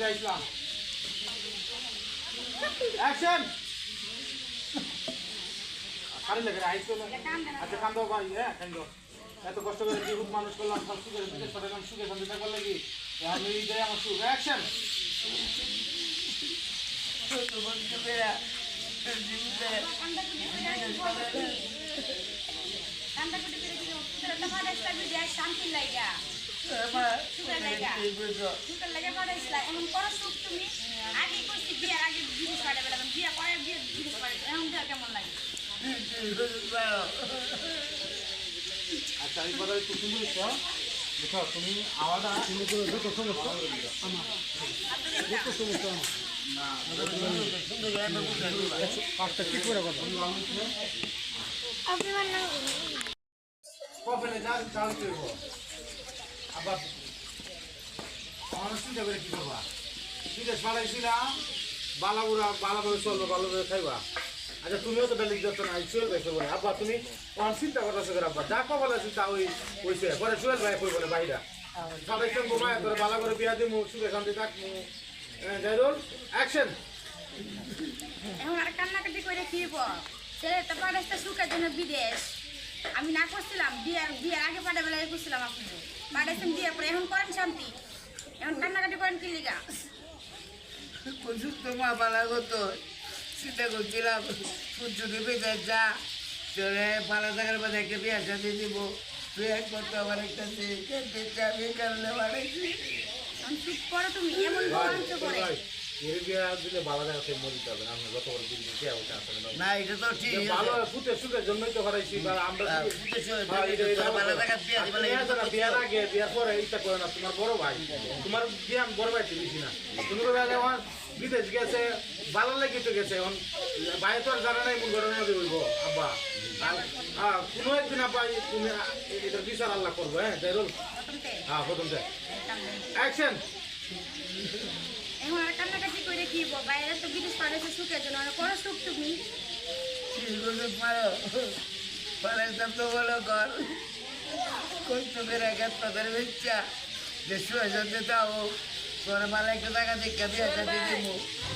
শান্তি আসলাম অ্যাকশন আরে লাগে আইসো আচ্ছা কান্দ ভাই হ্যাঁ কান্দ। এত কষ্ট করে জীবন মানুষ করলাম, সব সুখে বিদেশ পাঠালাম সুখে শান্তি থাকবার লাগি আমি এইটাই আমার সুখ। অ্যাকশন শান্তি লাইগা। তুমি আচ্ছা তো যত সমস্যা আমার যত সমস্যা না পাঁচটা কি কবে যা চাল করব আবার চিন্তা করে কি করবা? বিদেশ পাঠাইছিলাম বালাবুরা বালাবুরা চলবে বালাবুরা খাইবা। আচ্ছা তুমিও তো বেলিক যত নাই চুয়েল ভাই করব আব্বা, তুমি আমার চিন্তা করতেছো করে আব্বা? যা ওই হইছে পরে চুয়েল ভাই করব না বাইরা? পাঠাইছিলাম বোমায় করে বালা করে বিয়া দিমু, সুখে শান্তি থাকমু। জাইরুল অ্যাকশন এখন আর কান্নাকাটি সুখের বিদেশ। আমি না করছিলাম বিয়ের বিয়ের আগে পাঠাবে লাগে করছিলাম আপনি পাঠাইছেন বিয়ের পরে এখন করেন শান্তি। এখন কান্নাকাটি করেন কি লিগা? পালা হতো চিন্তা করছিলাম সূর্যকে বেঁধে যা চলে পালা থাকার পর একটা বিয়ে সাথে দিব। তুই আমার একটা কারণে বাড়াইছি করো তুমি এমন করে। না এটা তো ঠিক ভালো ফুটে সুখের জন্যই তো করাইছি বা আমরা হ্যাঁ, সুখে হ্যাঁ, এটা- এটা এটা বিয়ার আগে বিয়ার পরে ইচ্ছা করে না তোমার বড় ভাই। তোমার বিয়ে আমি বড় ভাই দিছি না। তুমি আমার বিদেশ গেছে ভালো লাগে তো গেছে এখন ভাই তো আর জানা নাই মন ঘরের বলব? আব্বা হ্যাঁ কোনো একদিন আব্বা তুমি এ- এটার বিচার আল্লাহ করব হ্যাঁ জাইরুল হ্যাঁ প্রথম অ্যাকশন এখন আর কান্নাকাটি বাইরে তো বিদেশ পাঠাইছে সুখের জন্য আর করো সুখ তুমি। করে পালাইতাম তো বলো ঘর কোন চোখের একাত তোদের বেচ্চা যে শুয়ে যেতে তাও তোর মালা একটা টাকা দেখে বিয়ে সাথে দিব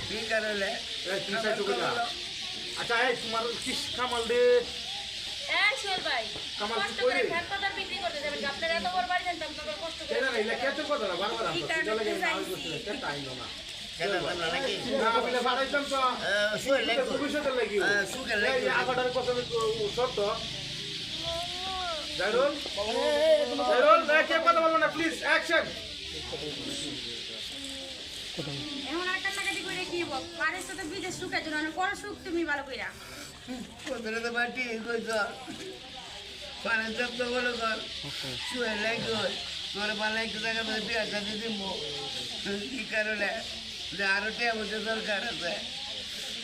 ঠিক কারণে এই, তুমি সাইড করে দাও। আচ্ছা এই তোমার কামাল দে। করে কেন কথা না বারবার কি আমরা কারণে এটা লাগে। না বুঝাইছি? বুঝতে কেন আইলো না কেন জানো নাকি না বলে বাড়াইতাম তো লাগি কে এখন করে কি বিদেশ সুখের জন্য আর সুখ তুমি ভালো কইরা। কোথায় তো বাটি? কইছ? পানি চাপ তো বলো ঘর শুয়ে লাগবে তোর একটা টাকা বিয়ে সাথে দিব কি কারণে? যে আরও টিয়া দরকার আছে?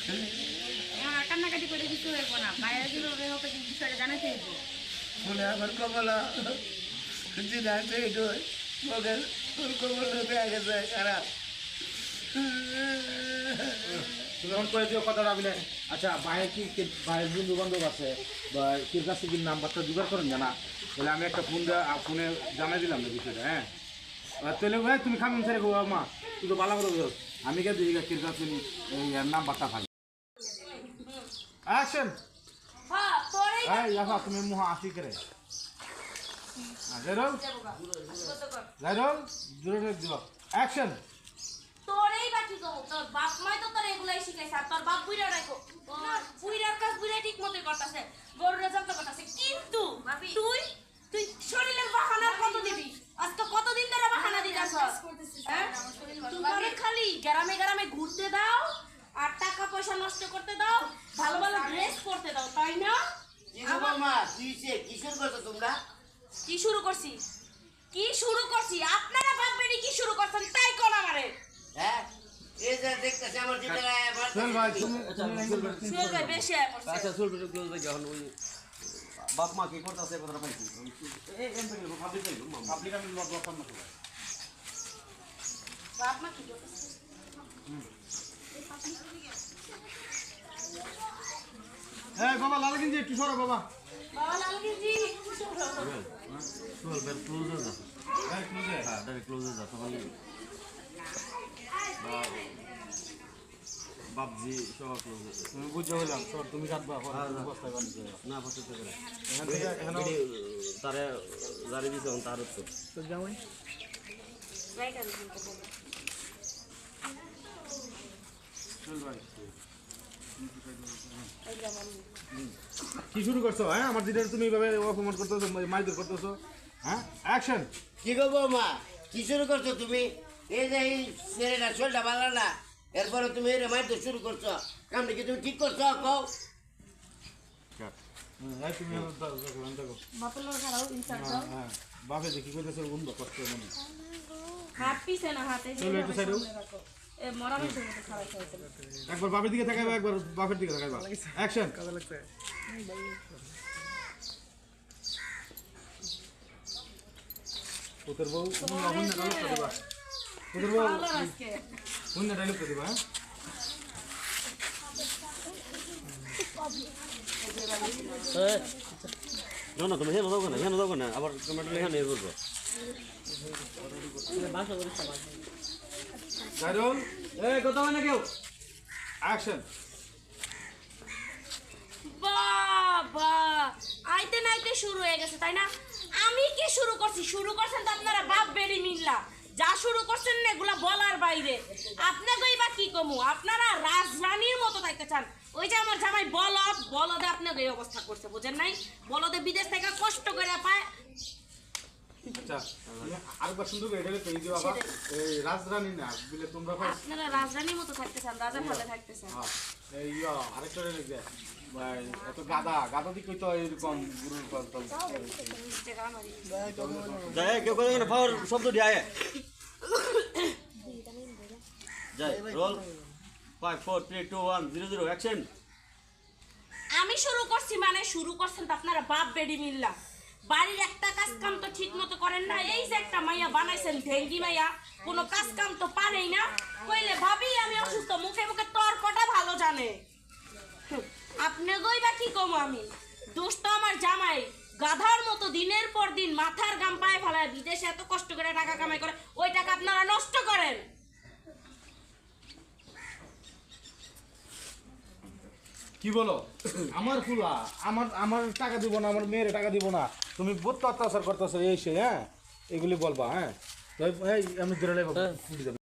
এখন কান্নাকাটি করে কিছু হইব না। বাইরে যেভাবে হোক এই বিষয়টা জানাতে হইব। মনে আমার কমলা জিনা সেই ডোর মগে তোর কমলা দেয়া গেছে খারাপ। তুমি এখন কয়ে দিও কথাটা আমি আচ্ছা বাইরে কি বাইরের বন্ধু বান্ধব আছে? বা কের কাছে কি নাম্বারটা জোগাড় করেন জানা? বলে আমি একটা ফোন ফোনে জানাই দিলাম না বিষয়টা হ্যাঁ? তাহলে ভাই তুমি খামেন ছেড়ে মা তুই তো ভালো করে বল। আমি কে দিই কের কাছে নি- এই আর নাম্বারটা ভাই অ্যাকশন! এই ইয়াফা তুমি মুহ আসি করে। জাইরল জাইরল জোরে দিও অ্যাকশন! তোরেই বা কি কমু তোর বাপ মাই তো তোর এগুলাই শিখাইছে আর তোর বাপ বুইরা রাখো না বুইরার কাজ বুইরা ঠিক মতোই করতেছে গরুরে জব্দ করতেছে। কিন্তু তুই তুই শরীরের বাহানা কত দিবি আজকে কতদিন ধরে বাহানা দিতাছ হ্যাঁ তোমারে খালি গ্রামে গ্রামে ঘুরতে দাও আর টাকা পয়সা নষ্ট করতে দাও ভালো ভালো ড্রেস পরতে দাও তাই না কথা তোমরা কি শুরু করছি কি শুরু করছি আপনারা বাপ কি শুরু করছেন তাই কোন আমারে হ্যাঁ আচ্ছা বাপ মা কি করতেছে কথাটা পাইছি এই এম থেকে পাবলিক পাইলো পাবলিক আমি লগ লগ করতে বাপ মা কি করতেছে এই বাবা লাল গেঞ্জি একটু সরো বাবা। বাবা ক্লোজে যা। এই ক্লোজে হ্যাঁ ডাইরেক্ট ক্লোজে যা তখন বাবজি সব তুমি বুঝে হইলাম সর তুমি কাটবা বস্তায় বানিয়ে না পছন্দ করে এখান তারে দিছে তার উত্তর কি শুরু করছ হ্যাঁ? আমার দিনের তুমি এইভাবে অপমান করতেছো মারধর করতেছো হ্যাঁ? অ্যাকশন কি গো বৌমা? কি শুরু করছ তুমি? এই যে এই ছেলেটা শরীরটা ভালো না এরপরে তুমি এর মারতে শুরু করছ। কামটা কি তুমি ঠিক করছ কও? হ্যাঁ দেখো, দেখো। হ্যাঁ, বাপে কি করতেছে বন্ধ কষ্ট মনে হাত পিছে না হাতে একবার বাপের দিকে তাকাইবা একবার বাপের দিকে তাকাইবা। অ্যাকশন তোদের বউ ডায়লগ করে দিবা। বউ আজকে। অন্য ডায়লগ করে হ্যাঁ? না না তুমি হেন দাও না হেন দাও না আবার টমেটো লেখা নিয়ে করব জাইরুল এই কথা হয় কেউ? অ্যাকশন বাবা, আইতে নাইতে শুরু হয়ে গেছে, তাই না? আমি কি শুরু করছি? শুরু করছেন তো আপনারা বাপ বেরি মিল্লা। যা শুরু করছেন না, এগুলা বলার বাইরে। আপনাকে বা কি কমু? আপনারা রাজরানীর মতো থাকতে চান। ওই যে আমার জামাই বলদ, বলদে আপনাকে এই অবস্থা করছে, বুঝেন নাই? বলদে বিদেশ থেকে কষ্ট করে পায়। আরেকবার সুন্দর করে এটা তৈরি দিও বাবা। এই রাজরানী না বলে তোমরা ফার্স্ট আপনারা রাজরানীর মতো থাকতে চান রাজার হাতে থাকতে চান হ্যাঁ এই ইয়া, আরেকটা ডায়লগ দে। ভাই এত গাদা গাদা দিকে তো এরকম গুরুর ফল টল যাই কেউ কথা না পাওয়ার শব্দ দিয়ে আয়। যাই roll five four three two one zero zero action আমি শুরু করছি মানে শুরু করছেন তো আপনারা বাপ বেডি মিল্লা। বাড়ির একটা কাজ কাম তো ঠিক মতো করেন না। এই যে একটা মাইয়া বানাইছেন মাইয়া, কোনো কাজ কাম তো পারেই না। কইলে, ভাবি, আমি অসুস্থ, মুখে মুখে তর্কটা ভালো জানে। বা কি কম আমি? দোষ তো আমার জামাই। গাধার মতো দিনের পর দিন মাথার গাম পায়ে ফেলায় বিদেশে এত কষ্ট করে টাকা কামাই করে, ওই টাকা আপনারা নষ্ট করেন। কি বলো? আমার ফুলা, আমার আমার টাকা দিব না, আমার মেয়ের টাকা দিব না। তুমি বহুত অত্যাচার করতেছো এই সে হ্যাঁ? এগুলি বলবা হ্যাঁ? আমি ধরে